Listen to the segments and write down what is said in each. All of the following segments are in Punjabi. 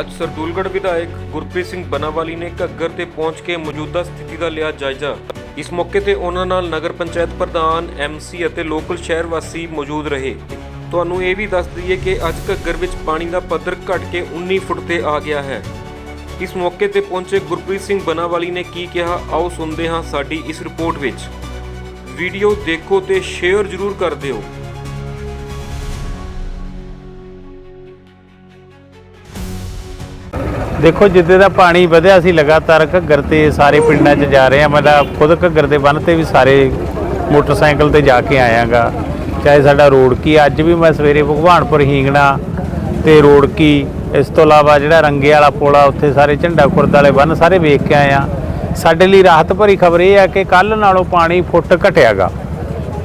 ਅੱਜ ਸਰਦੂਲਗੜ੍ਹ ਵਿਧਾਇਕ ਗੁਰਪ੍ਰੀਤ ਸਿੰਘ ਬਨਾਵਾਲੀ ਨੇ ਘੱਗਰ ਤੇ ਪਹੁੰਚ ਕੇ ਮੌਜੂਦਾ ਸਥਿਤੀ ਦਾ ਲਿਆ ਜਾਇਜ਼ਾ। ਇਸ ਮੌਕੇ ਤੇ ਉਹਨਾਂ ਨਾਲ ਨਗਰ ਪੰਚਾਇਤ ਪ੍ਰਧਾਨ ਐਮਸੀ ਅਤੇ ਲੋਕਲ ਸ਼ਹਿਰ ਵਾਸੀ ਮੌਜੂਦ ਰਹੇ। ਤੁਹਾਨੂੰ ਇਹ ਵੀ ਦੱਸ ਦਈਏ ਕਿ ਅੱਜ ਘੱਗਰ ਵਿੱਚ ਪਾਣੀ ਦਾ ਪੱਧਰ ਘਟ ਕੇ 19 ਫੁੱਟ ਤੇ ਆ ਗਿਆ ਹੈ। ਇਸ ਮੌਕੇ ਤੇ ਪਹੁੰਚੇ ਗੁਰਪ੍ਰੀਤ ਸਿੰਘ ਬਨਾਵਾਲੀ ਨੇ ਕੀ ਕਿਹਾ, ਆਓ ਸੁਣਦੇ ਹਾਂ ਸਾਡੀ ਇਸ ਰਿਪੋਰਟ ਵਿੱਚ। ਵੀਡੀਓ ਦੇਖੋ ਤੇ ਸ਼ੇਅਰ ਜ਼ਰੂਰ ਕਰ ਦਿਓ। ਦੇਖੋ, ਜਿੱਦੇ ਦਾ ਪਾਣੀ ਵਧਿਆ ਸੀ ਲਗਾਤਾਰ, ਘੱਗਰ ਤੇ ਸਾਰੇ ਪਿੰਡਾਂ 'ਚ ਜਾ ਰਹੇ ਆ ਮੈਂ ਤਾਂ ਖੁਦ ਘੱਗਰ ਦੇ ਬੰਨ ਤੇ ਵੀ ਸਾਰੇ ਮੋਟਰਸਾਈਕਲ ਤੇ ਜਾ ਕੇ ਆਇਆਗਾ। ਚਾਹੇ ਸਾਡਾ ਰੋੜਕੀ ਅੱਜ ਵੀ ਮੈਂ ਸਵੇਰੇ ਭਗਵਾਨਪੁਰ ਹੀਂਗਣਾ ਤੇ ਰੋੜਕੀ ਇਸ ਤੋਂ ਇਲਾਵਾ ਜਿਹੜਾ ਰੰਗੇ ਵਾਲਾ ਪੁਲ, ਉੱਥੇ ਸਾਰੇ ਝੰਡਾ ਖੁਰਦ ਵਾਲੇ ਬੰਨ ਸਾਰੇ ਵੇਖ ਕੇ ਆਇਆ ਸਾਡੇ ਲਈ ਰਾਹਤ ਭਰੀ ਖਬਰ ਇਹ ਆ ਕਿ ਕੱਲ ਨਾਲੋਂ ਪਾਣੀ ਫੁੱਟ ਘਟਿਆਗਾ।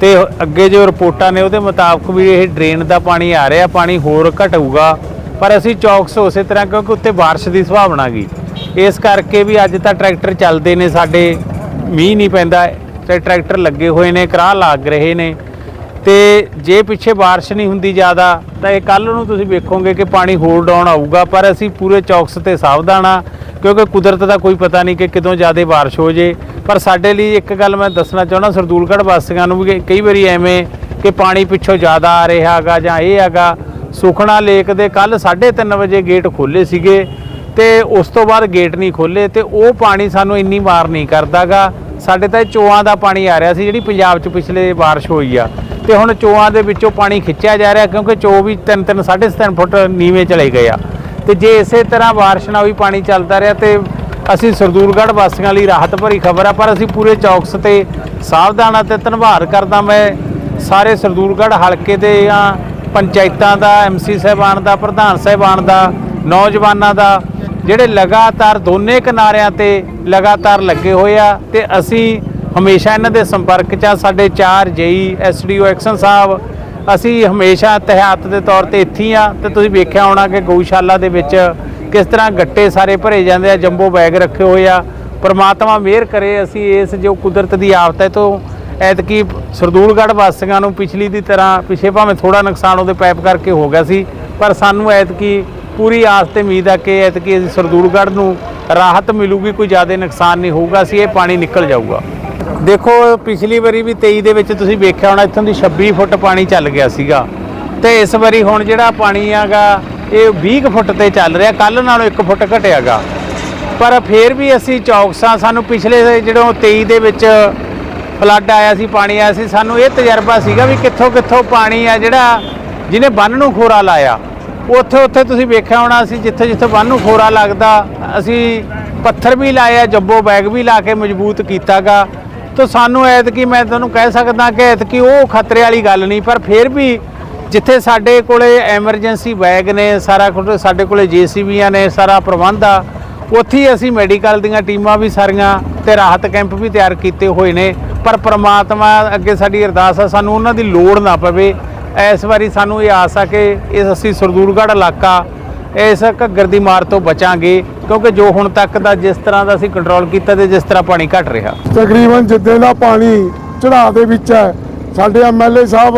ਤੇ ਅੱਗੇ ਜੋ ਰਿਪੋਰਟਾਂ ਨੇ ਉਹਦੇ ਮੁਤਾਬਕ ਵੀ ਇਹ ਡਰੇਨ ਦਾ ਪਾਣੀ ਆ ਰਿਹਾ, ਪਾਣੀ ਹੋਰ ਘਟੂਗਾ। ਪਰ ਅਸੀਂ ਚੌਕਸ ਉਸੇ ਤਰ੍ਹਾਂ ਕਿਉਂਕਿ ਉੱਤੇ ਬਾਰਿਸ਼ ਦੀ ਸੰਭਾਵਨਾ ਗਈ ਇਸ ਕਰਕੇ ਵੀ ਅੱਜ ਤਾਂ ਟਰੈਕਟਰ ਚੱਲਦੇ ਨੇ ਸਾਡੇ, ਮੀਂਹ ਨਹੀਂ ਪੈਂਦਾ, ਤੇ ਟਰੈਕਟਰ ਲੱਗੇ ਹੋਏ ਨੇ, ਕਰਾਹ ਲੱਗ ਰਹੇ ਨੇ। ਤੇ ਜੇ ਪਿੱਛੇ ਬਾਰਿਸ਼ ਨਹੀਂ ਹੁੰਦੀ ਜ਼ਿਆਦਾ, ਤਾਂ ਇਹ ਕੱਲ ਨੂੰ ਤੁਸੀਂ ਵੇਖੋਗੇ ਕਿ ਪਾਣੀ ਹੋਰ ਡਾਊਨ ਆਊਗਾ, ਪਰ ਅਸੀਂ ਪੂਰੇ ਚੌਕਸ ਤੇ ਸਾਵਧਾਨ ਆ, ਕਿਉਂਕਿ ਕੁਦਰਤ ਦਾ ਕੋਈ ਪਤਾ ਨਹੀਂ ਕਿ ਕਦੋਂ ਜ਼ਿਆਦਾ ਬਾਰਿਸ਼ ਹੋ ਜੇ। ਪਰ ਸਾਡੇ ਲਈ ਇੱਕ ਗੱਲ ਮੈਂ ਦੱਸਣਾ ਚਾਹੁੰਦਾ, ਸਰਦੂਲਗੜ੍ਹ ਵਾਸੀਆਂ ਨੂੰ ਵੀ ਕਈ ਵਾਰੀ ਐਵੇਂ ਕਿ ਪਾਣੀ ਪਿੱਛੋਂ ਜ਼ਿਆਦਾ ਆ ਰਿਹਾ ਹੈਗਾ ਜਾਂ ਇਹ ਹੈਗਾ ਸੁਖਣਾ ਲੇਕ ਦੇ ਕੱਲ 3:30 ਵਜੇ ਗੇਟ ਖੋਲੇ ਸੀਗੇ ਤੇ ਉਸ ਤੋਂ ਬਾਅਦ ਗੇਟ ਨਹੀਂ ਖੋਲੇ ਤੇ ਉਹ ਪਾਣੀ ਸਾਨੂੰ ਇੰਨੀ ਮਾਰ ਨਹੀਂ ਕਰਦਾਗਾ। ਸਾਡੇ ਤਾਂ ਇਹ ਚੋਆਂ ਦਾ ਪਾਣੀ ਆ ਰਿਹਾ ਸੀ ਜਿਹੜੀ ਪੰਜਾਬ 'ਚ ਪਿਛਲੇ ਬਾਰਿਸ਼ ਹੋਈ ਆ। ਤੇ ਹੁਣ ਚੋਆਂ ਦੇ ਵਿੱਚੋਂ ਪਾਣੀ ਖਿੱਚਿਆ ਜਾ ਰਿਹਾ ਕਿਉਂਕਿ ਚੋ ਵੀ 3-3 3.5 ਫੁੱਟ ਨੀਵੇਂ ਚਲੇ ਗਏ ਆ। ਤੇ ਜੇ ਇਸੇ ਤਰ੍ਹਾਂ ਬਾਰਿਸ਼ ਨਾਲ ਵੀ ਪਾਣੀ ਚੱਲਦਾ ਰਿਹਾ ਤੇ ਅਸੀਂ ਸਰਦੂਲਗੜ੍ਹ ਵਾਸੀਆਂ ਲਈ ਰਾਹਤ ਭਰੀ ਖਬਰ ਆ, ਪਰ ਅਸੀਂ ਪੂਰੇ ਚੌਕਸ ਤੇ ਸਾਵਧਾਨ ਅਤੇ ਧੰਨਵਾਦ ਕਰਦਾ ਮੈਂ ਸਾਰੇ ਸਰਦੂਲਗੜ੍ਹ ਹਲਕੇ ਦੇ ਜਾਂ ਪੰਚਾਇਤਾਂ ਦਾ ਐਮਸੀ ਸਾਹਿਬਾਨ ਦਾ, ਪ੍ਰਧਾਨ ਸਾਹਿਬਾਨ ਦਾ, ਨੌਜਵਾਨਾਂ ਦਾ, ਜਿਹੜੇ ਲਗਾਤਾਰ ਦੋਨੇ ਕਿਨਾਰਿਆਂ ਤੇ ਲਗਾਤਾਰ ਲੱਗੇ ਹੋਏ ਆ ਤੇ ਅਸੀਂ ਹਮੇਸ਼ਾ ਇਹਨਾਂ ਦੇ ਸੰਪਰਕ 'ਚ ਆ। ਸਾਡੇ ਚਾਰ ਜੇਈ ਐਸਡੀਓ ਐਕਸ਼ਨ ਸਾਹਿਬ, ਅਸੀਂ ਹਮੇਸ਼ਾ ਤਹਿਆਤ ਦੇ ਤੌਰ ਤੇ ਇੱਥੇ ਹੀ ਆ ਤੇ ਤੁਸੀਂ ਵੇਖਿਆ ਹੋਣਾ ਕਿ ਗਊਸ਼ਾਲਾ ਦੇ ਵਿੱਚ ਕਿਸ ਤਰ੍ਹਾਂ ਗੱਟੇ ਸਾਰੇ ਭਰੇ ਜਾਂਦੇ ਆ, ਜੰਬੋ ਬੈਗ ਰੱਖੇ ਹੋਏ ਆ। ਪਰਮਾਤਮਾ ਮਿਹਰ ਕਰੇ, ਅਸੀਂ ਇਸ ਜੋ ਕੁਦਰਤ ਦੀ ਆਫਤ ਹੈ ਤੋਂ ਐਤਕੀ ਸਰਦੂਲਗੜ੍ਹ ਵਾਸੀਆਂ ਨੂੰ ਪਿਛਲੀ ਦੀ ਤਰ੍ਹਾਂ ਪਿਛੇ ਭਾਵੇਂ ਥੋੜਾ ਨੁਕਸਾਨ ਉਹਦੇ ਪੈਪ ਕਰਕੇ ਹੋ ਗਿਆ ਸੀ, ਪਰ ਸਾਨੂੰ ਐਤਕੀ ਪੂਰੀ ਆਸ ਤੇ ਉਮੀਦ ਆ ਕਿ ਐਤਕੀ ਅਸੀਂ ਸਰਦੂਲਗੜ੍ਹ ਨੂੰ ਰਾਹਤ ਮਿਲੂਗੀ, ਕੋਈ ਜ਼ਿਆਦਾ ਨੁਕਸਾਨ ਨਹੀਂ ਹੋਊਗਾ ਸੀ ਇਹ ਪਾਣੀ ਨਿਕਲ ਜਾਊਗਾ। ਦੇਖੋ, ਪਿਛਲੀ ਵਾਰੀ ਵੀ 23 ਦੇ ਵਿੱਚ ਤੁਸੀਂ ਵੇਖਿਆ ਹੋਣਾ, ਇੱਥੋਂ ਦੀ 26 ਫੁੱਟ ਪਾਣੀ ਚੱਲ ਗਿਆ ਸੀਗਾ। ਤੇ ਇਸ ਵਾਰੀ ਹੁਣ ਜਿਹੜਾ ਪਾਣੀ ਆਗਾ ਇਹ 20 ਕੁ ਫੁੱਟ ਤੇ ਚੱਲ ਰਿਹਾ ਕੱਲ ਨਾਲੋਂ 1 ਫੁੱਟ ਘਟਿਆਗਾ। ਪਰ ਫਿਰ ਵੀ ਅਸੀਂ ਚੌਕਸਾਂ, ਸਾਨੂੰ ਪਿਛਲੇ ਜਿਹੜੋਂ 23 ਦੇ ਵਿੱਚ ਫਲੱਡ ਆਇਆ ਸੀ, ਪਾਣੀ ਆਇਆ ਸੀ, ਸਾਨੂੰ ਇਹ ਤਜਰਬਾ ਸੀਗਾ ਵੀ ਕਿੱਥੋਂ ਕਿੱਥੋਂ ਪਾਣੀ ਆ ਜਿਹੜਾ ਜਿਹਨੇ ਬੰਨ ਨੂੰ ਖੋਰਾ ਲਾਇਆ। ਉੱਥੇ ਉੱਥੇ ਤੁਸੀਂ ਵੇਖਿਆ ਹੋਣਾ ਅਸੀਂ ਜਿੱਥੇ ਜਿੱਥੇ ਬੰਨ ਨੂੰ ਖੋਰਾ ਲੱਗਦਾ, ਅਸੀਂ ਪੱਥਰ ਵੀ ਲਾਇਆ ਜੱਬੋ ਬੈਗ ਵੀ ਲਾ ਕੇ ਮਜ਼ਬੂਤ ਕੀਤਾਗਾ। ਤਾਂ ਸਾਨੂੰ ਐਤਕੀ ਮੈਂ ਤੁਹਾਨੂੰ ਕਹਿ ਸਕਦਾ ਕਿ ਐਤਕੀ ਉਹ ਖਤਰੇ ਵਾਲੀ ਗੱਲ ਨਹੀਂ, ਪਰ ਫਿਰ ਵੀ ਜਿੱਥੇ ਸਾਡੇ ਕੋਲੇ ਐਮਰਜੈਂਸੀ ਬੈਗ ਨੇ, ਸਾਰਾ ਕੁਝ ਸਾਡੇ ਕੋਲੇ ਜੀਸੀਬੀਆਂ ਨੇ, ਸਾਰਾ ਪ੍ਰਬੰਧ ਆ ਉੱਥੇ ਹੀ ਅਸੀਂ ਮੈਡੀਕਲ ਦੀਆਂ ਟੀਮਾਂ ਵੀ ਸਾਰੀਆਂ ਤੇ ਰਾਹਤ ਕੈਂਪ ਵੀ ਤਿਆਰ ਕੀਤੇ ਹੋਏ ਨੇ। ਪਰ ਪ੍ਰਮਾਤਮਾ ਅੱਗੇ ਸਾਡੀ ਅਰਦਾਸ ਆ, ਸਾਨੂੰ ਉਹਨਾਂ ਦੀ ਲੋੜ ਨਾ ਪਵੇ। ਇਸ ਵਾਰੀ ਸਾਨੂੰ ਇਹ ਆਸ ਆ ਕਿ ਇਸ ਅਸੀਂ ਸਰਦੂਲਗੜ੍ਹ ਇਲਾਕਾ ਇਸ ਘੱਗਰ ਦੀ ਮਾਰ ਤੋਂ ਬਚਾਂਗੇ, ਕਿਉਂਕਿ ਜੋ ਹੁਣ ਤੱਕ ਦਾ ਜਿਸ ਤਰ੍ਹਾਂ ਦਾ ਅਸੀਂ ਕੰਟਰੋਲ ਕੀਤਾ ਤੇ ਜਿਸ ਤਰ੍ਹਾਂ ਪਾਣੀ ਘਟ ਰਿਹਾ। ਤਕਰੀਬਨ ਜਿੱਦੇ ਦਾ ਪਾਣੀ ਚੜਾਅ ਦੇ ਵਿੱਚ ਹੈ, ਸਾਡੇ ਐਮਐਲਏ ਸਾਹਿਬ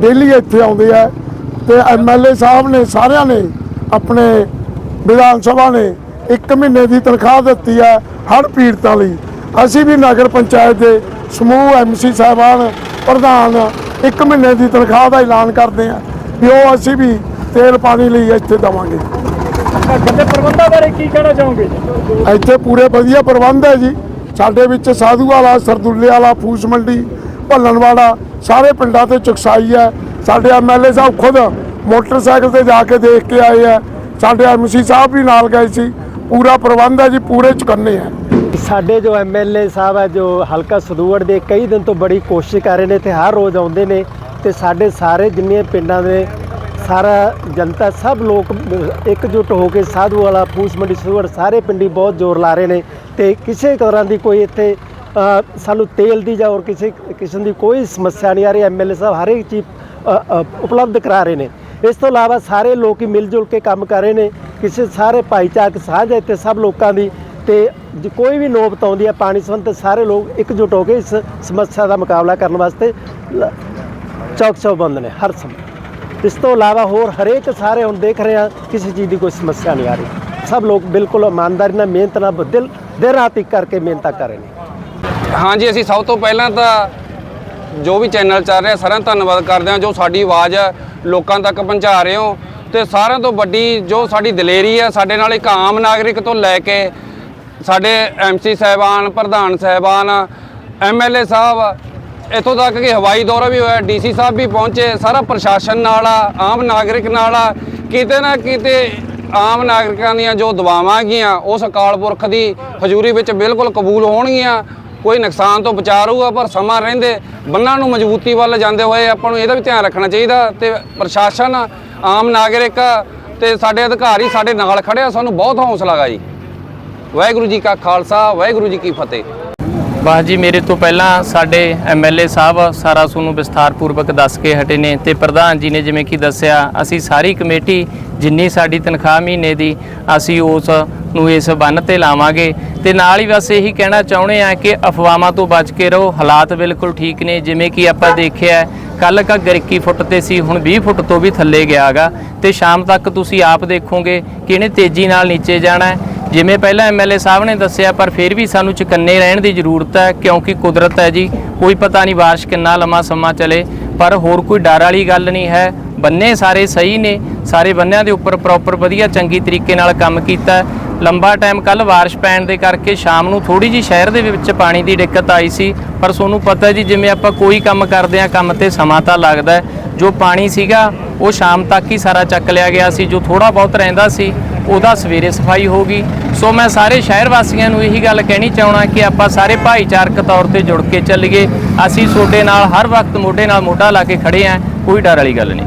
ਡੇਲੀ ਇੱਥੇ ਆਉਂਦੇ ਆ ਤੇ ਐਮਐਲਏ ਸਾਹਿਬ ਨੇ ਸਾਰਿਆਂ ਨੇ, ਆਪਣੇ ਵਿਧਾਨ ਸਭਾ ਨੇ 1 ਮਹੀਨੇ ਦੀ ਤਨਖਾਹ ਦਿੱਤੀ ਹੈ ਹਰ ਪੀੜਤਾਂ ਲਈ। ਅਸੀਂ ਵੀ ਨਗਰ ਪੰਚਾਇਤ ਦੇ ਸਮੂਹ ਐਮਸੀ ਸਾਹਿਬਾਨ ਪ੍ਰਧਾਨ 1 ਮਹੀਨੇ ਦੀ ਤਨਖਾਹ ਦਾ ਐਲਾਨ ਕਰਦੇ ਆ ਵੀ ਉਹ ਅਸੀਂ ਵੀ ਤੇਲ ਪਾਣੀ ਲਈ ਇੱਥੇ ਦੇਵਾਂਗੇ। ਗੱਦੇ ਪ੍ਰਬੰਧਾਂ ਬਾਰੇ ਕੀ ਕਹਿਣਾ ਚਾਹੋਗੇ? ਇੱਥੇ ਪੂਰੇ ਵਧੀਆ ਪ੍ਰਬੰਧ ਹੈ ਜੀ। ਸਾਡੇ ਵਿੱਚ ਸਾਧੂ ਵਾਲਾ ਸਰਦੁੱਲੇ ਵਾਲਾ ਫੂਸ ਮੰਡੀ ਭੱਲਣਵਾੜਾ ਸਾਰੇ ਪਿੰਡਾਂ ਤੇ ਚੁਕਸਾਈ ਹੈ। ਸਾਡੇ ਐਮਐਲਏ ਸਾਹਿਬ ਖੁਦ ਮੋਟਰਸਾਈਕਲ ਤੇ ਜਾ ਕੇ ਦੇਖ ਕੇ ਆਏ ਆ ਸਾਡੇ ਐਮਸੀ ਸਾਹਿਬ ਵੀ ਨਾਲ ਗਏ ਸੀ। ਪੂਰਾ ਪ੍ਰਬੰਧ ਹੈ ਜੀ, ਪੂਰੇ ਚੁਕੰਨੇ ਆ। ਸਾਡੇ ਜੋ ਐਮਐਲਏ ਸਾਹਿਬ ਹੈ ਜੋ ਹਲਕਾ ਸਦੂਵੜ ਦੇ ਕਈ ਦਿਨ ਤੋਂ ਬੜੀ ਕੋਸ਼ਿਸ਼ ਕਰ ਰਹੇ ਨੇ ਤੇ ਹਰ ਰੋਜ਼ ਆਉਂਦੇ ਨੇ ਤੇ ਸਾਡੇ ਸਾਰੇ ਜਿੰਨੇ ਪਿੰਡਾਂ ਦੇ ਸਾਰਾ ਜਨਤਾ, ਸਭ ਲੋਕ ਇਕਜੁੱਟ ਹੋ ਕੇ ਸਾਧੂ ਵਾਲਾ ਫੂਸ ਮੰਡੀ, ਸਦੂਵੜ ਸਾਰੇ ਪਿੰਡੀ ਬਹੁਤ ਜ਼ੋਰ ਲਾ ਰਹੇ ਨੇ ਤੇ ਕਿਸੇ ਤਰ੍ਹਾਂ ਦੀ ਕੋਈ ਇੱਥੇ ਸਾਨੂੰ ਤੇਲ ਦੀ ਜਾਂ ਹੋਰ ਕਿਸੇ ਕਿਸਮ ਦੀ ਕੋਈ ਸਮੱਸਿਆ ਨਹੀਂ ਆ ਰਹੀ। ਐਮਐਲਏ ਸਾਹਿਬ ਹਰ ਇੱਕ ਚੀਜ਼ ਉਪਲਬਧ ਕਰਾ ਰਹੇ ਨੇ। ਇਸ ਤੋਂ ਇਲਾਵਾ ਸਾਰੇ ਲੋਕ ਹੀ ਮਿਲ ਜੁਲ ਕੇ ਕੰਮ ਕਰ ਰਹੇ ਨੇ, ਕਿਸੇ ਸਾਰੇ ਭਾਈਚਾਰਕ ਸਾਂਝ ਹੈ ਇੱਥੇ ਸਭ ਲੋਕਾਂ ਦੀ ਤੇ ਕੋਈ ਵੀ ਨੌਬਤ ਆਉਂਦੀ ਹੈ ਪਾਣੀ ਸੰਬੰਧ ਤੇ ਸਾਰੇ ਲੋਕ ਇਕਜੁੱਟ ਹੋ ਕੇ ਇਸ ਸਮੱਸਿਆ ਦਾ ਮੁਕਾਬਲਾ ਕਰਨ ਵਾਸਤੇ ਲ- ਚੌਕ ਚੌਬੰਦ ਨੇ ਹਰ ਸਮੇਂ। ਇਸ ਤੋਂ ਇਲਾਵਾ ਹੋਰ ਹਰੇਕ ਸਾਰੇ ਹੁਣ ਦੇਖ ਰਹੇ ਹਾਂ, ਕਿਸੇ ਚੀਜ਼ ਦੀ ਕੋਈ ਸਮੱਸਿਆ ਨਹੀਂ ਆ ਰਹੀ। ਸਭ ਲੋਕ ਬਿਲਕੁਲ ਇਮਾਨਦਾਰੀ ਨਾਲ ਮਿਹਨਤ ਨਾਲ ਦਿਲ, ਦਿਨ ਰਾਤ ਇੱਕ ਕਰਕੇ ਮਿਹਨਤਾਂ ਕਰ ਰਹੇ ਨੇ। ਹਾਂਜੀ, ਅਸੀਂ ਸਭ ਤੋਂ ਪਹਿਲਾਂ ਤਾਂ ਜੋ ਵੀ ਚੈਨਲ ਚੱਲ ਰਿਹਾ, ਸਾਰਿਆਂ ਦਾ ਧੰਨਵਾਦ ਕਰਦੇ ਹਾਂ, ਜੋ ਸਾਡੀ ਆਵਾਜ਼ ਲੋਕਾਂ ਤੱਕ ਪਹੁੰਚਾ ਰਹੇ ਹੋ ਤੇ ਸਾਰਿਆਂ ਤੋਂ ਵੱਡੀ ਜੋ ਸਾਡੀ ਦਲੇਰੀ ਹੈ, ਸਾਡੇ ਨਾਲ ਇੱਕ ਆਮ ਨਾਗਰਿਕ ਤੋਂ ਲੈ ਕੇ ਸਾਡੇ ਐਮਸੀ ਸਾਹਿਬਾਨ, ਪ੍ਰਧਾਨ ਸਾਹਿਬਾਨ ਐਮਐਲਏ ਸਾਹਿਬ, ਇੱਥੋਂ ਤੱਕ ਕਿ ਹਵਾਈ ਦੌਰਾ ਵੀ ਹੋਇਆ ਡੀਸੀ ਸਾਹਿਬ ਵੀ ਪਹੁੰਚੇ, ਸਾਰਾ ਪ੍ਰਸ਼ਾਸਨ ਨਾਲ ਆ, ਆਮ ਨਾਗਰਿਕ ਨਾਲ ਆ, ਕਿਤੇ ਨਾ ਕਿਤੇ ਆਮ ਨਾਗਰਿਕਾਂ ਦੀਆਂ ਜੋ ਦਵਾਵਾਂ ਹੈਗੀਆਂ ਉਸ ਅਕਾਲ ਪੁਰਖ ਦੀ ਹਜ਼ੂਰੀ ਵਿੱਚ ਬਿਲਕੁਲ ਕਬੂਲ ਹੋਣਗੀਆਂ ਕੋਈ ਨੁਕਸਾਨ ਤੋਂ ਬਚਾ ਰਹੂਗਾ ਪਰ ਸਮਾਂ ਰਹਿੰਦੇ, ਬੰਨਾਂ ਨੂੰ ਮਜ਼ਬੂਤੀ ਵੱਲ ਜਾਂਦੇ ਹੋਏ ਆਪਾਂ ਨੂੰ ਇਹਦਾ ਵੀ ਧਿਆਨ ਰੱਖਣਾ ਚਾਹੀਦਾ ਤੇ ਪ੍ਰਸ਼ਾਸਨ, ਆਮ ਨਾਗਰਿਕ ਤੇ ਸਾਡੇ ਅਧਿਕਾਰੀ ਸਾਡੇ ਨਾਲ ਖੜਿਆ ਸਾਨੂੰ ਬਹੁਤ ਹੌਸਲਾ ਗਾ ਜੀ। ਵਾਹਿਗੁਰੂ ਜੀ ਕਾ ਖਾਲਸਾ, ਵਾਹਿਗੁਰੂ ਜੀ ਕੀ ਫਤਿਹ। ਬਸ ਜੀ, ਮੇਰੇ ਤੋਂ ਪਹਿਲਾਂ ਸਾਡੇ ਐਮਐਲਏ ਸਾਹਿਬ ਸਾਰਾ ਤੁਹਾਨੂੰ ਵਿਸਥਾਰਪੂਰਵਕ ਦੱਸ ਕੇ ਹਟੇ ਨੇ ਤੇ ਪ੍ਰਧਾਨ ਜੀ ਨੇ ਜਿਵੇਂ ਕਿ ਦੱਸਿਆ, ਅਸੀਂ ਸਾਰੀ ਕਮੇਟੀ ਜਿੰਨੀ ਸਾਡੀ ਤਨਖਾਹ ਮਹੀਨੇ ਦੀ, ਅਸੀਂ ਉਸ ਨੂੰ ਇਸ ਬੰਨ ਤੇ ਲਾਵਾਂਗੇ। ਤੇ ਨਾਲ ਹੀ ਬਸ ਇਹੀ ਕਹਿਣਾ ਚਾਹੁੰਦੇ ਆ ਕਿ ਅਫਵਾਹਾਂ ਤੋਂ ਬਚ ਕੇ ਰਹੋ, ਹਾਲਾਤ ਬਿਲਕੁਲ ਠੀਕ ਨੇ, ਜਿਵੇਂ ਕਿ ਆਪਾਂ ਦੇਖਿਆ ਕੱਲ ਘੱਗਰ 21 ਫੁੱਟ ਤੇ ਸੀ, ਹੁਣ 20 ਫੁੱਟ ਤੋਂ ਵੀ ਥੱਲੇ ਗਿਆਗਾ। ਤੇ ਸ਼ਾਮ ਤੱਕ ਤੁਸੀਂ ਆਪ ਦੇਖੋਗੇ ਕਿ ਇਹਨੇ ਤੇਜ਼ੀ ਨਾਲ ਨੀਚੇ ਜਾਣਾ ਹੈ। ਜਿਵੇਂ ਪਹਿਲਾਂ ਐਮਐਲਏ ਸਾਹਿਬ ਨੇ ਦੱਸਿਆ, ਪਰ ਫਿਰ ਵੀ ਸਾਨੂੰ ਚੁਕੰਨੇ ਰਹਿਣ ਦੀ ਜ਼ਰੂਰਤ ਹੈ, ਕਿਉਂਕਿ ਕੁਦਰਤ ਹੈ ਜੀ। ਕੋਈ ਪਤਾ ਨਹੀਂ ਬਾਰਿਸ਼ ਕਿੰਨਾ ਲੰਮਾ ਸਮਾਂ ਚਲੇ, ਪਰ ਹੋਰ ਕੋਈ ਡਰ ਵਾਲੀ ਗੱਲ ਨਹੀਂ ਹੈ। ਬੰਨੇ ਸਾਰੇ ਸਹੀ ਨੇ, ਸਾਰੇ ਬੰਨਿਆਂ ਦੇ ਉੱਪਰ ਪ੍ਰੋਪਰ ਵਧੀਆ ਚੰਗੀ ਤਰੀਕੇ ਨਾਲ ਕੰਮ ਕੀਤਾ। ਲੰਬਾ ਟਾਈਮ ਕੱਲ ਬਾਰਿਸ਼ ਪੈਣ ਦੇ ਕਰਕੇ ਸ਼ਾਮ ਨੂੰ ਥੋੜੀ ਜੀ ਸ਼ਹਿਰ ਦੇ ਵਿੱਚ ਪਾਣੀ ਦੀ ਦਿੱਕਤ ਆਈ ਸੀ, ਪਰ ਤੁਹਾਨੂੰ ਪਤਾ ਜੀ, ਜਿਵੇਂ ਆਪਾਂ ਕੋਈ ਕੰਮ ਕਰਦੇ ਆ ਕੰਮ ਤੇ ਸਮਾਂ ਤਾਂ ਲੱਗਦਾ ਜੋ ਪਾਣੀ ਸੀਗਾ, ਉਹ ਸ਼ਾਮ ਤੱਕ ਹੀ ਸਾਰਾ ਚੱਕ ਲਿਆ ਗਿਆ ਸੀ, ਜੋ ਥੋੜਾ ਬਹੁਤ ਰਹਿੰਦਾ ਸੀ ਉਹਦਾ ਸਵੇਰੇ ਸਫ਼ਾਈ ਹੋ ਗਈ। ਸੋ ਮੈਂ ਸਾਰੇ ਸ਼ਹਿਰ ਵਾਸੀਆਂ ਨੂੰ ਇਹੀ ਗੱਲ ਕਹਿਣੀ ਚਾਹਣਾ ਕਿ ਆਪਾਂ ਸਾਰੇ ਭਾਈਚਾਰਕ ਤੌਰ ਤੇ ਜੁੜ ਕੇ ਚੱਲੀਏ। ਅਸੀਂ ਤੁਹਾਡੇ ਨਾਲ ਹਰ ਵਕਤ ਮੋਢੇ ਨਾਲ ਮੋਢਾ ਲਾ ਕੇ ਖੜੇ ਆਂ ਕੋਈ ਡਰ ਵਾਲੀ ਗੱਲ ਨਹੀਂ।